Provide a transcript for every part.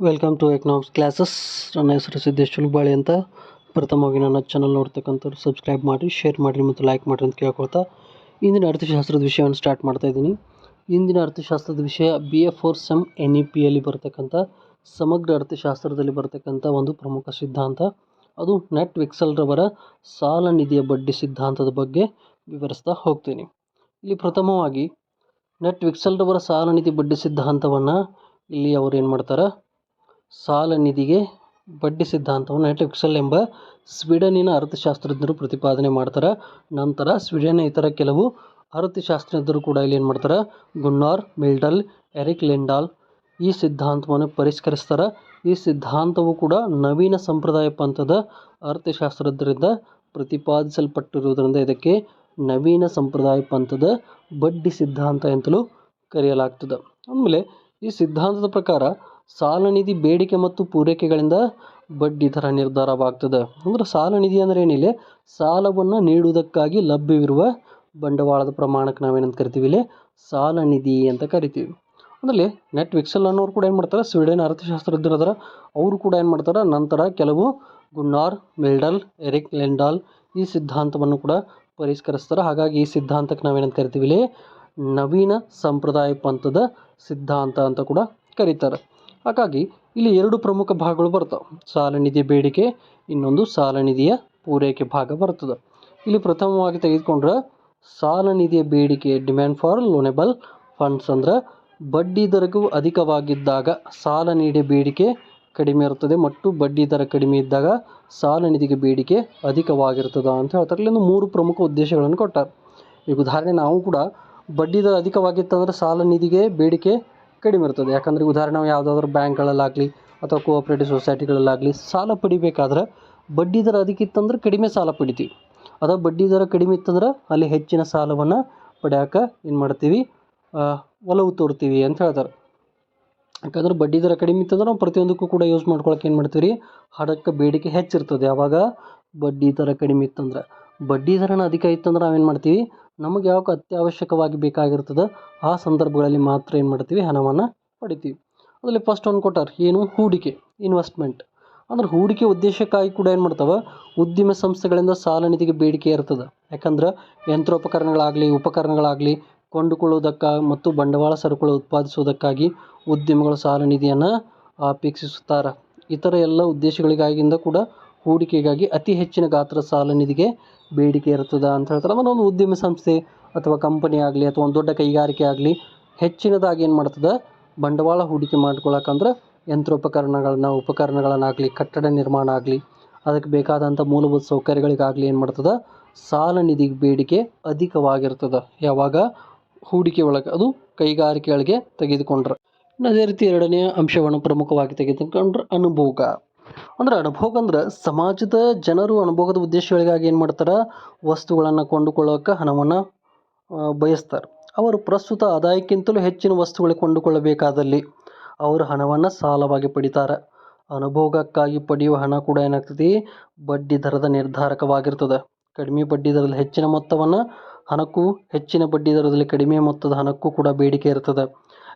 Welcome to economics classes ನನ್ನ ಹೆಸರು ಸಿದ್ದೇಶ್ ಚುಲ್ಬಾಳಿ ಅಂತ. ಪ್ರಥಮವಾಗಿ ನನ್ನ ಚಾನಲ್ ನೋಡ್ತಕ್ಕಂಥವ್ರು ಸಬ್ಸ್ಕ್ರೈಬ್ ಮಾಡಿ ಶೇರ್ ಮಾಡಿರಿ ಮತ್ತು ಲೈಕ್ ಮಾಡಿರಿ ಅಂತ ಕೇಳ್ಕೊಳ್ತಾ ಇಂದಿನ ಅರ್ಥಶಾಸ್ತ್ರದ ವಿಷಯವನ್ನು ಸ್ಟಾರ್ಟ್ ಮಾಡ್ತಾ ಇದ್ದೀನಿ. ಇಂದಿನ ಅರ್ಥಶಾಸ್ತ್ರದ ವಿಷಯ B A four sem N E ಪಿಯಲ್ಲಿ ಬರ್ತಕ್ಕಂಥ, ಸಮಗ್ರ ಅರ್ಥಶಾಸ್ತ್ರದಲ್ಲಿ ಬರ್ತಕ್ಕಂಥ ಒಂದು ಪ್ರಮುಖ ಸಿದ್ಧಾಂತ. ಅದು ನೆಟ್ ವಿಕ್ಸಲ್ರವರ ಸಾಲ ನಿಧಿಯ ಬಡ್ಡಿ ಸಿದ್ಧಾಂತದ ಬಗ್ಗೆ ವಿವರಿಸ್ತಾ ಹೋಗ್ತೀನಿ. ಇಲ್ಲಿ ಪ್ರಥಮವಾಗಿ ನೆಟ್ ವಿಕ್ಸಲ್ರವರ ಸಾಲ ನಿಧಿ ಬಡ್ಡಿ ಸಿದ್ಧಾಂತವನ್ನು ಇಲ್ಲಿ ಅವರು ಏನು ಮಾಡ್ತಾರೆ? ಸಾಲ ನಿಧಿಗೆ ಬಡ್ಡಿ ಸಿದ್ಧಾಂತವನ್ನು ನೆಟ್ ಎಂಬ ಸ್ವೀಡನಿನ ಅರ್ಥಶಾಸ್ತ್ರಜ್ಞರು ಪ್ರತಿಪಾದನೆ ಮಾಡ್ತಾರೆ. ನಂತರ ಸ್ವೀಡನ್ನ ಇತರ ಕೆಲವು ಅರ್ಥಶಾಸ್ತ್ರಜ್ಞರು ಕೂಡ ಇಲ್ಲಿ ಏನು ಮಾಡ್ತಾರೆ? ಗುನ್ನಾರ್, ಮಿಲ್ಡಲ್, ಎರಿಕ್ ಲೆಂಡಾಲ್ ಈ ಸಿದ್ಧಾಂತವನ್ನು ಪರಿಷ್ಕರಿಸ್ತಾರೆ. ಈ ಸಿದ್ಧಾಂತವು ಕೂಡ ನವೀನ ಸಂಪ್ರದಾಯ ಪಂಥದ ಅರ್ಥಶಾಸ್ತ್ರಜ್ಞರಿಂದ ಪ್ರತಿಪಾದಿಸಲ್ಪಟ್ಟಿರುವುದರಿಂದ ಇದಕ್ಕೆ ನವೀನ ಸಂಪ್ರದಾಯ ಪಂಥದ ಬಡ್ಡಿ ಸಿದ್ಧಾಂತ ಅಂತಲೂ ಕರೆಯಲಾಗ್ತದೆ. ಆಮೇಲೆ ಈ ಸಿದ್ಧಾಂತದ ಪ್ರಕಾರ ಸಾಲ ನಿಧಿ ಬೇಡಿಕೆ ಮತ್ತು ಪೂರೈಕೆಗಳಿಂದ ಬಡ್ಡಿ ದರ ನಿರ್ಧಾರವಾಗ್ತದೆ. ಅಂದ್ರೆ ಸಾಲ ನಿಧಿ ಅಂದರೆ ಏನಿಲ್ಲ ಸಾಲವನ್ನು ನೀಡುವುದಕ್ಕಾಗಿ ಲಭ್ಯವಿರುವ ಬಂಡವಾಳದ ಪ್ರಮಾಣಕ್ಕೆ ನಾವೇನಂತ ಕರಿತೀವಿ ಇಲ್ಲಿ? ಸಾಲ ನಿಧಿ ಅಂತ ಕರಿತೀವಿ. ಅದರಲ್ಲಿ ನೆಟ್ ವಿಕ್ಸಲ್ ಅನ್ನೋರು ಕೂಡ ಏನು ಮಾಡ್ತಾರೆ? ಸ್ವೀಡನ್ ಅರ್ಥಶಾಸ್ತ್ರಜ್ಞರು ಅವರು ಕೂಡ ಏನು ಮಾಡ್ತಾರೆ? ನಂತರ ಕೆಲವು ಗುನ್ನಾರ್ ಮಿಲ್ಡಲ್, ಎರಿಕ್ ಲೆಂಡಾಲ್ ಈ ಸಿದ್ಧಾಂತವನ್ನು ಕೂಡ ಪರಿಷ್ಕರಿಸ್ತಾರೆ. ಹಾಗಾಗಿ ಈ ಸಿದ್ಧಾಂತಕ್ಕೆ ನಾವೇನಂತ ಕರಿತೀವಿ ಇಲ್ಲಿ? ನವೀನ ಸಂಪ್ರದಾಯ ಪಂಥದ ಸಿದ್ಧಾಂತ ಅಂತ ಕೂಡ ಕರೀತಾರೆ. ಹಾಗಾಗಿ ಇಲ್ಲಿ ಎರಡು ಪ್ರಮುಖ ಭಾಗಗಳು ಬರ್ತವೆ. ಸಾಲ ನಿಧಿಯ ಬೇಡಿಕೆ, ಇನ್ನೊಂದು ಸಾಲ ನಿಧಿಯ ಪೂರೈಕೆ ಭಾಗ ಬರ್ತದೆ. ಇಲ್ಲಿ ಪ್ರಥಮವಾಗಿ ತೆಗೆದುಕೊಂಡ್ರೆ ಸಾಲ ನಿಧಿಯ ಬೇಡಿಕೆ ಡಿಮ್ಯಾಂಡ್ ಫಾರ್ ಲೋನೆಬಲ್ ಫಂಡ್ಸ್ ಅಂದ್ರೆ ಬಡ್ಡಿ ದರಗೂ ಅಧಿಕವಾಗಿದ್ದಾಗ ಸಾಲ ನೀಡಿಯ ಬೇಡಿಕೆ ಕಡಿಮೆ ಇರ್ತದೆ ಮತ್ತು ಬಡ್ಡಿ ದರ ಕಡಿಮೆ ಇದ್ದಾಗ ಸಾಲ ನಿಧಿಗೆ ಬೇಡಿಕೆ ಅಧಿಕವಾಗಿರ್ತದೆ ಅಂತ ಹೇಳ್ತಾರೆ. ಇಲ್ಲಿಂದ ಮೂರು ಪ್ರಮುಖ ಉದ್ದೇಶಗಳನ್ನು ಕೊಟ್ಟಾರೆ. ಈಗ ಉದಾಹರಣೆ ನಾವು ಕೂಡ ಬಡ್ಡಿ ದರ ಅಧಿಕವಾಗಿತ್ತಂದ್ರೆ ಸಾಲ ನಿಧಿಗೆ ಬೇಡಿಕೆ ಕಡಿಮೆ ಇರ್ತದೆ. ಯಾಕಂದರೆ ಉದಾಹರಣೆ ನಾವು ಯಾವುದಾದ್ರೂ ಬ್ಯಾಂಕ್ಗಳಲ್ಲಾಗಲಿ ಅಥವಾ ಕೋಆಪ್ರೇಟಿವ್ ಸೊಸೈಟಿಗಳಲ್ಲಾಗಲಿ ಸಾಲ ಪಡಿಬೇಕಾದ್ರೆ ಬಡ್ಡಿ ದರ ಅದಕ್ಕಿತ್ತಂದ್ರೆ ಕಡಿಮೆ ಸಾಲ ಪಡಿತೀವಿ. ಅಥವಾ ಬಡ್ಡಿ ದರ ಕಡಿಮೆ ಇತ್ತಂದ್ರೆ ಅಲ್ಲಿ ಹೆಚ್ಚಿನ ಸಾಲವನ್ನು ಪಡ್ಯಾಕ ಏನು ಮಾಡ್ತೀವಿ? ಒಲವು ತೋರ್ತೀವಿ ಅಂತ ಹೇಳ್ತಾರೆ. ಯಾಕಂದ್ರೆ ಬಡ್ಡಿ ದರ ಕಡಿಮೆ ಇತ್ತಂದ್ರೆ ನಾವು ಪ್ರತಿಯೊಂದಕ್ಕೂ ಕೂಡ ಯೂಸ್ ಮಾಡ್ಕೊಳಕ್ಕೆ ಏನು ಮಾಡ್ತೀವಿ? ರೀ ಹಣಕ್ಕೆ ಬೇಡಿಕೆ ಹೆಚ್ಚಿರ್ತದೆ. ಯಾವಾಗ ಬಡ್ಡಿ ದರ ಕಡಿಮೆ ಇತ್ತಂದ್ರೆ. ಬಡ್ಡಿ ದರನ ಅಧಿಕ ಇತ್ತಂದ್ರೆ ನಾವೇನು ಮಾಡ್ತೀವಿ? ನಮಗೆ ಯಾವಾಗ ಅತ್ಯವಶ್ಯಕವಾಗಿ ಬೇಕಾಗಿರ್ತದೆ, ಆ ಸಂದರ್ಭಗಳಲ್ಲಿ ಮಾತ್ರ ಏನು ಮಾಡ್ತೀವಿ? ಹಣವನ್ನು ಪಡಿತೀವಿ. ಅದರಲ್ಲಿ ಫಸ್ಟ್ ಒಂದು ಕೊಟ್ಟಾರ, ಏನು? ಹೂಡಿಕೆ ಇನ್ವೆಸ್ಟ್ಮೆಂಟ್ ಅಂದ್ರೆ ಹೂಡಿಕೆ ಉದ್ದೇಶಕ್ಕಾಗಿ ಕೂಡ ಏನು ಮಾಡ್ತಾವೆ? ಉದ್ಯಮ ಸಂಸ್ಥೆಗಳಿಂದ ಸಾಲ ನಿಧಿಗೆ ಬೇಡಿಕೆ ಇರ್ತದೆ. ಯಾಕಂದ್ರೆ ಯಂತ್ರೋಪಕರಣಗಳಾಗಲಿ, ಉಪಕರಣಗಳಾಗಲಿ ಕೊಂಡುಕೊಳ್ಳುವುದಕ್ಕ ಮತ್ತು ಬಂಡವಾಳ ಸರಕುಗಳು ಉತ್ಪಾದಿಸುವುದಕ್ಕಾಗಿ ಉದ್ಯಮಗಳು ಸಾಲ ನಿಧಿಯನ್ನು ಅಪೇಕ್ಷಿಸುತ್ತಾರೆ. ಇತರ ಎಲ್ಲ ಉದ್ದೇಶಗಳಿಗಾಗಿಂದ ಕೂಡ ಹೂಡಿಕೆಗಾಗಿ ಅತಿ ಹೆಚ್ಚಿನ ಗಾತ್ರ ಸಾಲ ನಿಧಿಗೆ ಬೇಡಿಕೆ ಇರ್ತದೆ ಅಂತ ಹೇಳ್ತಾರೆ. ಅಂದ್ರೆ ಒಂದು ಉದ್ಯಮ ಸಂಸ್ಥೆ ಅಥವಾ ಕಂಪನಿ ಆಗಲಿ ಅಥವಾ ಒಂದು ದೊಡ್ಡ ಕೈಗಾರಿಕೆ ಆಗಲಿ ಹೆಚ್ಚಿನದಾಗಿ ಏನು ಮಾಡ್ತದೆ? ಬಂಡವಾಳ ಹೂಡಿಕೆ ಮಾಡ್ಕೊಳಕ್ಕಂದ್ರೆ ಯಂತ್ರೋಪಕರಣಗಳನ್ನ ಉಪಕರಣಗಳನ್ನಾಗಲಿ, ಕಟ್ಟಡ ನಿರ್ಮಾಣ ಆಗಲಿ, ಅದಕ್ಕೆ ಬೇಕಾದಂಥ ಮೂಲಭೂತ ಸೌಕರ್ಯಗಳಿಗಾಗಲಿ ಏನು ಮಾಡ್ತದೆ? ಸಾಲ ನಿಧಿಗೆ ಬೇಡಿಕೆ ಅಧಿಕವಾಗಿರ್ತದೆ. ಯಾವಾಗ? ಹೂಡಿಕೆ ಒಳಗೆ, ಅದು ಕೈಗಾರಿಕೆಗಳಿಗೆ ತೆಗೆದುಕೊಂಡ್ರೆ. ಅದೇ ರೀತಿ ಎರಡನೇ ಅಂಶವನ್ನು ಪ್ರಮುಖವಾಗಿ ತೆಗೆದುಕೊಂಡ್ರೆ ಅನುಭೋಗ. ಅಂದ್ರೆ ಅನುಭೋಗ ಅಂದ್ರೆ ಸಮಾಜದ ಜನರು ಅನುಭೋಗದ ಉದ್ದೇಶಗಳಿಗಾಗಿ ಏನು ಮಾಡ್ತಾರೆ? ವಸ್ತುಗಳನ್ನು ಕೊಂಡುಕೊಳ್ಳೋಕೆ ಹಣವನ್ನು ಬಯಸ್ತಾರೆ. ಅವರು ಪ್ರಸ್ತುತ ಆದಾಯಕ್ಕಿಂತಲೂ ಹೆಚ್ಚಿನ ವಸ್ತುಗಳು ಕೊಂಡುಕೊಳ್ಳಬೇಕಾದಲ್ಲಿ ಅವರು ಹಣವನ್ನು ಸಾಲವಾಗಿ ಪಡಿತಾರೆ. ಅನುಭೋಗಕ್ಕಾಗಿ ಪಡೆಯುವ ಹಣ ಕೂಡ ಏನಾಗ್ತದೆ? ಬಡ್ಡಿ ದರದ ನಿರ್ಧಾರಕವಾಗಿರ್ತದೆ. ಕಡಿಮೆ ಬಡ್ಡಿ ದರದಲ್ಲಿ ಹೆಚ್ಚಿನ ಮೊತ್ತವನ್ನು ಹಣಕ್ಕೂ, ಹೆಚ್ಚಿನ ಬಡ್ಡಿ ದರದಲ್ಲಿ ಕಡಿಮೆ ಮೊತ್ತದ ಹಣಕ್ಕೂ ಕೂಡ ಬೇಡಿಕೆ ಇರ್ತದೆ.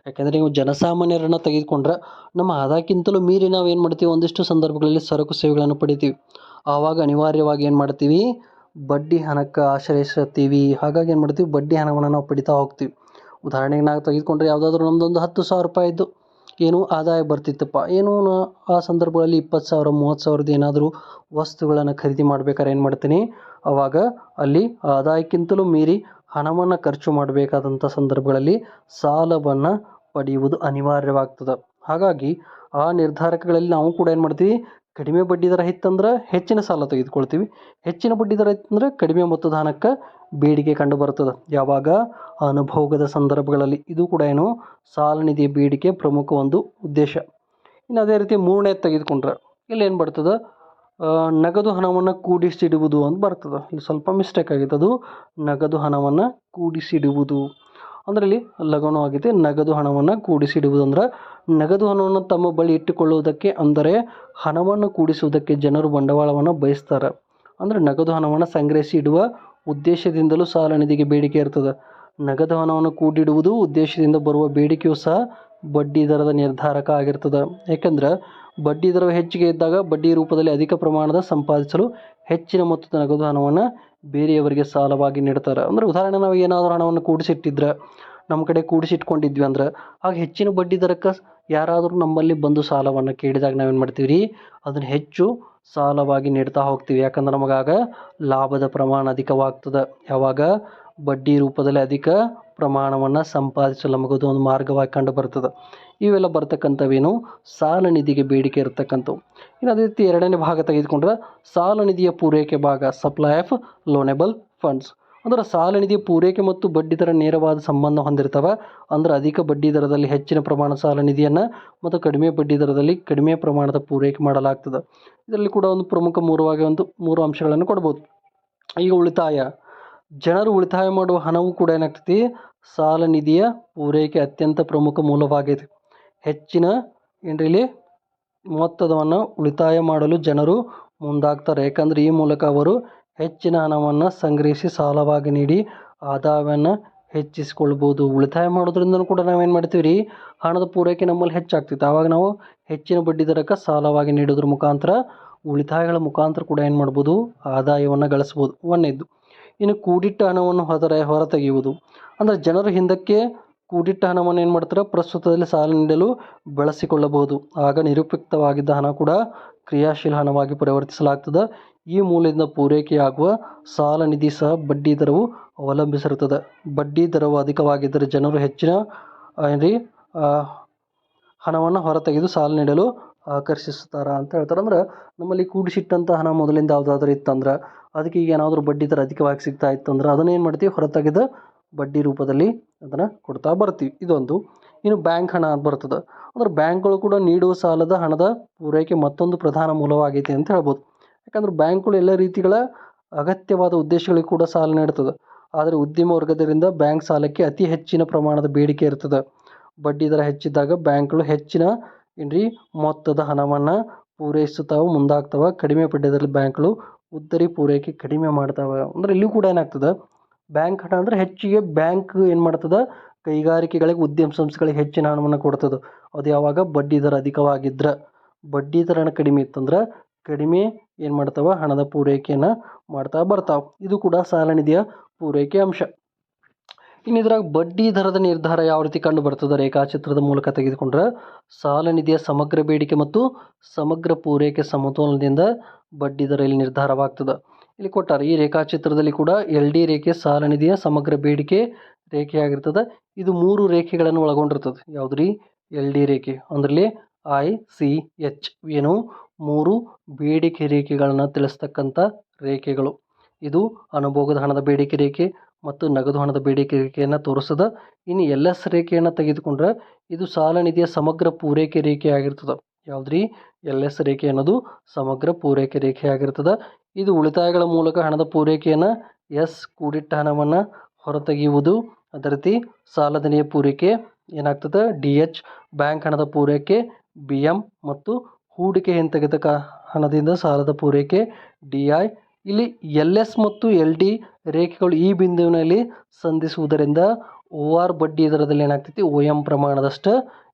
ಯಾಕೆಂದರೆ ನೀವು ಜನಸಾಮಾನ್ಯರನ್ನು ತೆಗೆದುಕೊಂಡ್ರೆ ನಮ್ಮ ಆದಾಯಕ್ಕಿಂತಲೂ ಮೀರಿ ನಾವು ಏನು ಮಾಡ್ತೀವಿ? ಒಂದಿಷ್ಟು ಸಂದರ್ಭಗಳಲ್ಲಿ ಸರಕು ಸೇವೆಗಳನ್ನು ಪಡಿತೀವಿ. ಆವಾಗ ಅನಿವಾರ್ಯವಾಗಿ ಏನು ಮಾಡ್ತೀವಿ? ಬಡ್ಡಿ ಹಣಕ್ಕೆ ಆಶ್ರಯಿಸುತ್ತೀವಿ ಹಾಗಾಗಿ ಏನು ಮಾಡ್ತೀವಿ? ಬಡ್ಡಿ ಹಣವನ್ನು ನಾವು ಪಡಿತಾ ಹೋಗ್ತೀವಿ. ಉದಾಹರಣೆಗೆ ನಾವು ತೆಗೆದುಕೊಂಡ್ರೆ ಯಾವುದಾದ್ರೂ ನಮ್ಮದೊಂದು ಹತ್ತು ಸಾವಿರ ರೂಪಾಯಿದ್ದು ಏನು ಆದಾಯ ಬರ್ತಿತ್ತಪ್ಪ. ಏನು ಆ ಸಂದರ್ಭಗಳಲ್ಲಿ ಇಪ್ಪತ್ತು ಸಾವಿರ, ಮೂವತ್ತು ಸಾವಿರದ ಏನಾದರೂ ವಸ್ತುಗಳನ್ನು ಖರೀದಿ ಮಾಡ್ಬೇಕಾದ್ರೆ ಏನು ಮಾಡ್ತೀನಿ? ಆವಾಗ ಅಲ್ಲಿ ಆದಾಯಕ್ಕಿಂತಲೂ ಮೀರಿ ಹಣವನ್ನು ಖರ್ಚು ಮಾಡಬೇಕಾದಂಥ ಸಂದರ್ಭಗಳಲ್ಲಿ ಸಾಲವನ್ನು ಪಡೆಯುವುದು ಅನಿವಾರ್ಯವಾಗ್ತದೆ. ಹಾಗಾಗಿ ಆ ನಿರ್ಧಾರಕಗಳಲ್ಲಿ ನಾವು ಕೂಡ ಏನು ಮಾಡ್ತೀವಿ? ಕಡಿಮೆ ಬಡ್ಡಿ ದರ ಇತ್ತಂದ್ರೆ ಹೆಚ್ಚಿನ ಸಾಲ ತೆಗೆದುಕೊಳ್ತೀವಿ. ಹೆಚ್ಚಿನ ಬಡ್ಡಿ ದರ ಇತ್ತಂದ್ರೆ ಕಡಿಮೆ ಮೊತ್ತದ ಹಣಕ್ಕೆ ಬೇಡಿಕೆ ಕಂಡು ಬರ್ತದೆ ಯಾವಾಗ? ಅನುಭೋಗದ ಸಂದರ್ಭಗಳಲ್ಲಿ. ಇದು ಕೂಡ ಏನು? ಸಾಲ ನಿಧಿಯ ಬೇಡಿಕೆ ಪ್ರಮುಖ ಒಂದು ಉದ್ದೇಶ. ಇನ್ನು ಅದೇ ರೀತಿ ಮೂರನೇ ತೆಗೆದುಕೊಂಡ್ರೆ, ಇಲ್ಲಿ ಏನು ಬರ್ತದೆ? ನಗದು ಹಣವನ್ನು ಕೂಡಿಸಿಡುವುದು ಅಂತ ಬರ್ತದೆ. ಇಲ್ಲಿ ಸ್ವಲ್ಪ ಮಿಸ್ಟೇಕ್ ಆಗಿತ್ತು. ಅದು ನಗದು ಹಣವನ್ನು ಕೂಡಿಸಿಡುವುದು. ಅಂದರೆ ಇಲ್ಲಿ ಆಗಿದೆ. ನಗದು ಹಣವನ್ನು ಕೂಡಿಸಿಡುವುದು ಅಂದ್ರೆ ನಗದು ಹಣವನ್ನು ತಮ್ಮ ಬಳಿ ಇಟ್ಟುಕೊಳ್ಳುವುದಕ್ಕೆ ಅಂದರೆ ಹಣವನ್ನು ಕೂಡಿಸುವುದಕ್ಕೆ ಜನರು ಬಂಡವಾಳವನ್ನು ಬಯಸ್ತಾರೆ. ಅಂದರೆ ನಗದು ಹಣವನ್ನು ಸಂಗ್ರಹಿಸಿ ಇಡುವ ಉದ್ದೇಶದಿಂದಲೂ ಸಾಲ ನಿಧಿಗೆ ಬೇಡಿಕೆ ಇರ್ತದೆ. ನಗದು ಹಣವನ್ನು ಕೂಡಿಡುವುದು ಉದ್ದೇಶದಿಂದ ಬರುವ ಬೇಡಿಕೆಯು ಸಹ ಬಡ್ಡಿ ದರದ ನಿರ್ಧಾರಕ ಆಗಿರ್ತದೆ. ಯಾಕಂದ್ರೆ ಬಡ್ಡಿ ದರವು ಹೆಚ್ಚಿಗೆ ಇದ್ದಾಗ ಬಡ್ಡಿ ರೂಪದಲ್ಲಿ ಅಧಿಕ ಪ್ರಮಾಣದ ಸಂಪಾದಿಸಲು ಹೆಚ್ಚಿನ ಮೊತ್ತದ ನಗದು ಹಣವನ್ನು ಬೇರೆಯವರಿಗೆ ಸಾಲವಾಗಿ ನೀಡ್ತಾರೆ. ಅಂದರೆ ಉದಾಹರಣೆ ನಾವು ಏನಾದರೂ ಹಣವನ್ನು ಕೂಡಿಸಿಟ್ಟಿದ್ರೆ, ನಮ್ಮ ಕಡೆ ಕೂಡಿಸಿಟ್ಕೊಂಡಿದ್ವಿ ಅಂದ್ರೆ ಆಗ ಹೆಚ್ಚಿನ ಬಡ್ಡಿ ದರಕ್ಕೆ ಯಾರಾದರೂ ನಮ್ಮಲ್ಲಿ ಬಂದು ಸಾಲವನ್ನು ಕೇಳಿದಾಗ ನಾವೇನು ಮಾಡ್ತೀವಿ ರೀ ಅದನ್ನು ಹೆಚ್ಚು ಸಾಲವಾಗಿ ನೀಡ್ತಾ ಹೋಗ್ತೀವಿ. ಯಾಕಂದ್ರೆ ನಮಗಾಗ ಲಾಭದ ಪ್ರಮಾಣ ಅಧಿಕವಾಗ್ತದೆ. ಯಾವಾಗ? ಬಡ್ಡಿ ರೂಪದಲ್ಲಿ ಅಧಿಕ ಪ್ರಮಾಣವನ್ನು ಸಂಪಾದಿಸಲು ನಮಗದು ಒಂದು ಮಾರ್ಗವಾಗಿ ಕಂಡು ಬರ್ತದೆ. ಇವೆಲ್ಲ ಬರ್ತಕ್ಕಂಥವೇನು? ಸಾಲ ನಿಧಿಗೆ ಬೇಡಿಕೆ ಇರತಕ್ಕಂಥವು. ಇನ್ನು ಅದೇ ರೀತಿ ಎರಡನೇ ಭಾಗ ತೆಗೆದುಕೊಂಡ್ರೆ, ಸಾಲ ನಿಧಿಯ ಪೂರೈಕೆ ಭಾಗ ಸಪ್ಲೈ ಆಫ್ ಲೋನೆಬಲ್ ಫಂಡ್ಸ್ ಅಂದ್ರೆ ಸಾಲ ನಿಧಿ ಪೂರೈಕೆ ಮತ್ತು ಬಡ್ಡಿ ದರ ನೇರವಾದ ಸಂಬಂಧ ಹೊಂದಿರ್ತವೆ. ಅಂದ್ರೆ ಅಧಿಕ ಬಡ್ಡಿ ದರದಲ್ಲಿ ಹೆಚ್ಚಿನ ಪ್ರಮಾಣ ಸಾಲ ನಿಧಿಯನ್ನು ಮತ್ತು ಕಡಿಮೆ ಬಡ್ಡಿ ದರದಲ್ಲಿ ಕಡಿಮೆ ಪ್ರಮಾಣದ ಪೂರೈಕೆ ಮಾಡಲಾಗ್ತದೆ. ಇದರಲ್ಲಿ ಕೂಡ ಒಂದು ಪ್ರಮುಖ ಮೂರವಾಗಿ ಒಂದು ಮೂರು ಅಂಶಗಳನ್ನು ಕೊಡ್ಬೋದು. ಈಗ ಉಳಿತಾಯ. ಜನರು ಉಳಿತಾಯ ಮಾಡುವ ಹಣವು ಕೂಡ ಏನಾಗ್ತೈತಿ? ಸಾಲ ನಿಧಿಯ ಪೂರೈಕೆ ಅತ್ಯಂತ ಪ್ರಮುಖ ಮೂಲವಾಗಿದೆ ಹೆಚ್ಚಿನ ಏನ್ರಿಲಿ ಮೊತ್ತದವನ್ನು ಉಳಿತಾಯ ಮಾಡಲು ಜನರು ಮುಂದಾಗ್ತಾರೆ. ಯಾಕಂದರೆ ಈ ಮೂಲಕ ಅವರು ಹೆಚ್ಚಿನ ಹಣವನ್ನು ಸಂಗ್ರಹಿಸಿ ಸಾಲವಾಗಿ ನೀಡಿ ಆದಾಯವನ್ನು ಹೆಚ್ಚಿಸಿಕೊಳ್ಬೋದು ಉಳಿತಾಯ ಮಾಡೋದ್ರಿಂದನೂ ಕೂಡ ನಾವೇನು ಮಾಡ್ತೀವಿ ರೀ ಹಣದ ಪೂರೈಕೆ ನಮ್ಮಲ್ಲಿ ಹೆಚ್ಚಾಗ್ತಿತ್ತು. ಆವಾಗ ನಾವು ಹೆಚ್ಚಿನ ಬಡ್ಡಿ ದರಕ್ಕೆ ಸಾಲವಾಗಿ ನೀಡೋದ್ರ ಮುಖಾಂತರ ಉಳಿತಾಯಗಳ ಮುಖಾಂತರ ಕೂಡ ಏನು ಮಾಡ್ಬೋದು? ಆದಾಯವನ್ನು ಗಳಿಸ್ಬೋದು. ಒಂದನೇದ್ದು ಇನ್ನು ಕೂಡಿಟ್ಟ ಹಣವನ್ನು ಹೊರ ಹೊರತೆಗೆಯುವುದು. ಅಂದರೆ ಜನರು ಹಿಂದಕ್ಕೆ ಕೂಡಿಟ್ಟ ಹಣವನ್ನು ಏನು ಮಾಡ್ತಾರೆ? ಪ್ರಸ್ತುತದಲ್ಲಿ ಸಾಲ ನೀಡಲು ಬಳಸಿಕೊಳ್ಳಬಹುದು. ಆಗ ನಿರುಪಯುಕ್ತವಾಗಿದ್ದ ಹಣ ಕೂಡ ಕ್ರಿಯಾಶೀಲ ಹಣವಾಗಿ ಪರಿವರ್ತಿಸಲಾಗ್ತದೆ. ಈ ಮೂಲದಿಂದ ಪೂರೈಕೆಯಾಗುವ ಸಾಲ ನಿಧಿ ಸಹ ಬಡ್ಡಿ ದರವು ಅವಲಂಬಿಸಿರುತ್ತದೆ. ಬಡ್ಡಿ ದರವು ಅಧಿಕವಾಗಿದ್ದರೆ ಜನರು ಹೆಚ್ಚಿನ ಏನ್ರಿ ಹಣವನ್ನು ಹೊರತೆಗೆದು ಸಾಲ ನೀಡಲು ಆಕರ್ಷಿಸ್ತಾರೆ ಅಂತ ಹೇಳ್ತಾರೆ. ಅಂದ್ರೆ ನಮ್ಮಲ್ಲಿ ಕೂಡಿಸಿಟ್ಟಂಥ ಹಣ ಮೊದಲಿಂದ ಯಾವುದಾದ್ರೂ ಇತ್ತಂದ್ರೆ ಅದಕ್ಕೆ ಈಗ ಏನಾದರೂ ಬಡ್ಡಿ ದರ ಅಧಿಕವಾಗಿ ಸಿಗ್ತಾ ಇತ್ತು ಏನು ಮಾಡ್ತೀವಿ? ಹೊರತಾಗಿದ್ದ ಬಡ್ಡಿ ರೂಪದಲ್ಲಿ ಅದನ್ನು ಕೊಡ್ತಾ ಬರ್ತೀವಿ. ಇದೊಂದು. ಇನ್ನು ಬ್ಯಾಂಕ್ ಹಣ ಅಂತ ಬರ್ತದೆ. ಅಂದ್ರೆ ಬ್ಯಾಂಕ್ಗಳು ಕೂಡ ನೀಡುವ ಸಾಲದ ಹಣದ ಪೂರೈಕೆ ಮತ್ತೊಂದು ಪ್ರಧಾನ ಮೂಲವಾಗೈತೆ ಅಂತ ಹೇಳ್ಬೋದು. ಯಾಕಂದ್ರೆ ಬ್ಯಾಂಕ್ಗಳು ಎಲ್ಲ ರೀತಿಗಳ ಅಗತ್ಯವಾದ ಉದ್ದೇಶಗಳಿಗೆ ಕೂಡ ಸಾಲ ನೀಡ್ತದೆ. ಆದರೆ ಉದ್ಯಮ ವರ್ಗದರಿಂದ ಬ್ಯಾಂಕ್ ಸಾಲಕ್ಕೆ ಅತಿ ಹೆಚ್ಚಿನ ಪ್ರಮಾಣದ ಬೇಡಿಕೆ ಇರ್ತದೆ. ಬಡ್ಡಿ ದರ ಹೆಚ್ಚಿದ್ದಾಗ ಬ್ಯಾಂಕ್ಗಳು ಹೆಚ್ಚಿನ ಏನ್ರಿ, ಮೊತ್ತದ ಹಣವನ್ನು ಪೂರೈಸುತ್ತಾವೆ, ಮುಂದಾಗ್ತವೆ. ಕಡಿಮೆ ಬಡ್ಡಿದರಲ್ಲಿ ಬ್ಯಾಂಕ್ಗಳು ಉದ್ದರಿ ಪೂರೈಕೆ ಕಡಿಮೆ ಮಾಡ್ತಾವೆ. ಅಂದ್ರೆ ಇಲ್ಲಿ ಕೂಡ ಏನಾಗ್ತದೆ? ಬ್ಯಾಂಕ್ ಹಣ ಅಂದ್ರೆ ಹೆಚ್ಚಿಗೆ ಬ್ಯಾಂಕ್ ಏನು ಮಾಡ್ತದೆ? ಕೈಗಾರಿಕೆಗಳಿಗೆ, ಉದ್ಯಮ ಸಂಸ್ಥೆಗಳಿಗೆ ಹೆಚ್ಚಿನ ಹಣವನ್ನು ಕೊಡ್ತದೆ. ಅದು ಯಾವಾಗ? ಬಡ್ಡಿ ದರ ಅಧಿಕವಾಗಿದ್ರೆ. ಬಡ್ಡಿ ದರ ಕಡಿಮೆ ಇತ್ತಂದ್ರೆ ಕಡಿಮೆ ಏನು ಮಾಡ್ತಾವೆ? ಹಣದ ಪೂರೈಕೆಯನ್ನು ಮಾಡ್ತಾ ಬರ್ತಾವೆ. ಇದು ಕೂಡ ಸಾಲ ನಿಧಿಯ ಪೂರೈಕೆ ಅಂಶ. ಇನ್ನು ಇದ್ರಾಗ ಬಡ್ಡಿ ದರದ ನಿರ್ಧಾರ ಯಾವ ರೀತಿ ಕಂಡು ಬರ್ತದೆ ರೇಖಾಚಿತ್ರದ ಮೂಲಕ ತೆಗೆದುಕೊಂಡ್ರೆ, ಸಾಲ ನಿಧಿಯ ಸಮಗ್ರ ಬೇಡಿಕೆ ಮತ್ತು ಸಮಗ್ರ ಪೂರೈಕೆ ಸಮತೋಲನದಿಂದ ಬಡ್ಡಿ ದರ ಇಲ್ಲಿ ನಿರ್ಧಾರವಾಗ್ತದೆ. ಇಲ್ಲಿ ಕೊಟ್ಟಾರೆ, ಈ ರೇಖಾಚಿತ್ರದಲ್ಲಿ ಕೂಡ ಎಲ್ ಡಿ ರೇಖೆ ಸಾಲ ನಿಧಿಯ ಸಮಗ್ರ ಬೇಡಿಕೆ ರೇಖೆಯಾಗಿರ್ತದೆ. ಇದು ಮೂರು ರೇಖೆಗಳನ್ನು ಒಳಗೊಂಡಿರ್ತದೆ. ಯಾವುದ್ರಿ? ಎಲ್ ಡಿ ರೇಖೆ. ಅಂದ್ರಲ್ಲಿ ಐ, ಸಿ, ಎಚ್ ಏನು ಮೂರು ಬೇಡಿಕೆ ರೇಖೆಗಳನ್ನು ತಿಳಿಸ್ತಕ್ಕಂಥ ರೇಖೆಗಳು. ಇದು ಅನುಭೋಗದ ಹಣದ ಬೇಡಿಕೆ ರೇಖೆ ಮತ್ತು ನಗದು ಹಣದ ಬೇಡಿಕೆ ರೇಖೆಯನ್ನು ತೋರಿಸ್ತದೆ ಇನ್ನು ಎಲ್ ಎಸ್ ರೇಖೆಯನ್ನು ತೆಗೆದುಕೊಂಡ್ರೆ ಇದು ಸಾಲ ನಿಧಿಯ ಸಮಗ್ರ ಪೂರೈಕೆ ರೇಖೆ ಆಗಿರ್ತದೆ. ಯಾವುದ್ರಿ? ಎಲ್ ಎಸ್ ರೇಖೆ ಅನ್ನೋದು ಸಮಗ್ರ ಪೂರೈಕೆ ರೇಖೆ ಆಗಿರ್ತದೆ. ಇದು ಉಳಿತಾಯಗಳ ಮೂಲಕ ಹಣದ ಪೂರೈಕೆಯನ್ನು ಎಸ್ ಕೂಡಿಟ್ಟ ಹಣವನ್ನು ಹೊರತೆಗೆಯುವುದು. ಅದೇ ರೀತಿ ಸಾಲದನೆಯ ಪೂರೈಕೆ ಏನಾಗ್ತದೆ? ಡಿ ಎಚ್ ಬ್ಯಾಂಕ್ ಹಣದ ಪೂರೈಕೆ, ಬಿ ಎಂ ಮತ್ತು ಹೂಡಿಕೆ ಹಿಂತೆಗೆತ ಹಣದಿಂದ ಸಾಲದ ಪೂರೈಕೆ, ಡಿ ಐ ಇಲ್ಲಿ ಎಲ್ ಎಸ್ ಮತ್ತು ಎಲ್ ಡಿ ರೇಖೆಗಳು ಈ ಬಿಂದುವಿನಲ್ಲಿ ಸಂಧಿಸುವುದರಿಂದ ಓ ಆರ್ ಬಡ್ಡಿ ದರದಲ್ಲಿ ಏನಾಗ್ತೈತಿ? ಓ ಎಂ ಪ್ರಮಾಣದಷ್ಟು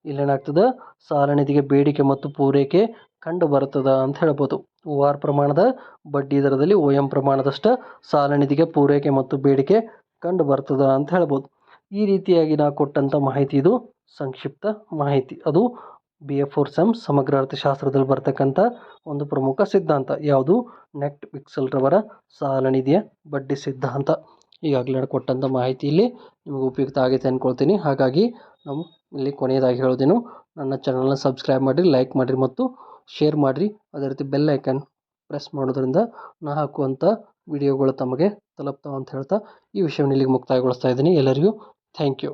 ಇಲ್ಲಿ ಏನಾಗ್ತದೆ? ಸಾಲ ನಿಧಿಗೆ ಬೇಡಿಕೆ ಮತ್ತು ಪೂರೈಕೆ ಕಂಡು ಬರ್ತದ ಅಂತ ಹೇಳ್ಬೋದು. ಓ ಆರ್ ಪ್ರಮಾಣದ ಬಡ್ಡಿ ದರದಲ್ಲಿ ಓ ಎಂ ಪ್ರಮಾಣದಷ್ಟು ಸಾಲ ನಿಧಿಗೆ ಪೂರೈಕೆ ಮತ್ತು ಬೇಡಿಕೆ ಕಂಡು ಬರ್ತದ ಅಂತ ಹೇಳ್ಬೋದು. ಈ ರೀತಿಯಾಗಿ ನಾ ಕೊಟ್ಟಂಥ ಮಾಹಿತಿ ಇದು. ಸಂಕ್ಷಿಪ್ತ ಮಾಹಿತಿ. ಅದು ಬಿ ಎ ಫೋರ್ ಸೆಮ್ ಸಮಗ್ರ ಅರ್ಥಶಾಸ್ತ್ರದಲ್ಲಿ ಬರ್ತಕ್ಕಂಥ ಒಂದು ಪ್ರಮುಖ ಸಿದ್ಧಾಂತ. ಯಾವುದು? ನೆಟ್ ವಿಕ್ಸಲ್ರವರ ಸಾಲ ನಿಧಿಯ ಬಡ್ಡಿ ಸಿದ್ಧಾಂತ. ಈಗಾಗಲೇ ಕೊಟ್ಟಂಥ ಮಾಹಿತಿ ಇಲ್ಲಿ ನಿಮಗೆ ಉಪಯುಕ್ತ ಆಗೈತೆ ಅಂದ್ಕೊಳ್ತೀನಿ. ಹಾಗಾಗಿ ನಾವು ಇಲ್ಲಿ ಕೊನೆಯದಾಗಿ ಹೇಳೋದೇನು? ನನ್ನ ಚಾನಲ್ನ ಸಬ್ಸ್ಕ್ರೈಬ್ ಮಾಡಿರಿ ಲೈಕ್ ಮಾಡಿರಿ ಮತ್ತು ಶೇರ್ ಮಾಡಿರಿ. ಅದೇ ರೀತಿ ಬೆಲ್ ಐಕನ್ ಪ್ರೆಸ್ ಮಾಡೋದ್ರಿಂದ ನಾ ಹಾಕುವಂಥ ವಿಡಿಯೋಗಳು ತಮಗೆ ತಲುಪ್ತಾವೆ ಅಂತ ಹೇಳ್ತಾ ಈ ವಿಷಯವನ್ನು ಇಲ್ಲಿಗೆ ಮುಕ್ತಾಯಗೊಳಿಸ್ತಾ ಇದ್ದೀನಿ. ಎಲ್ಲರಿಗೂ ಥ್ಯಾಂಕ್ ಯು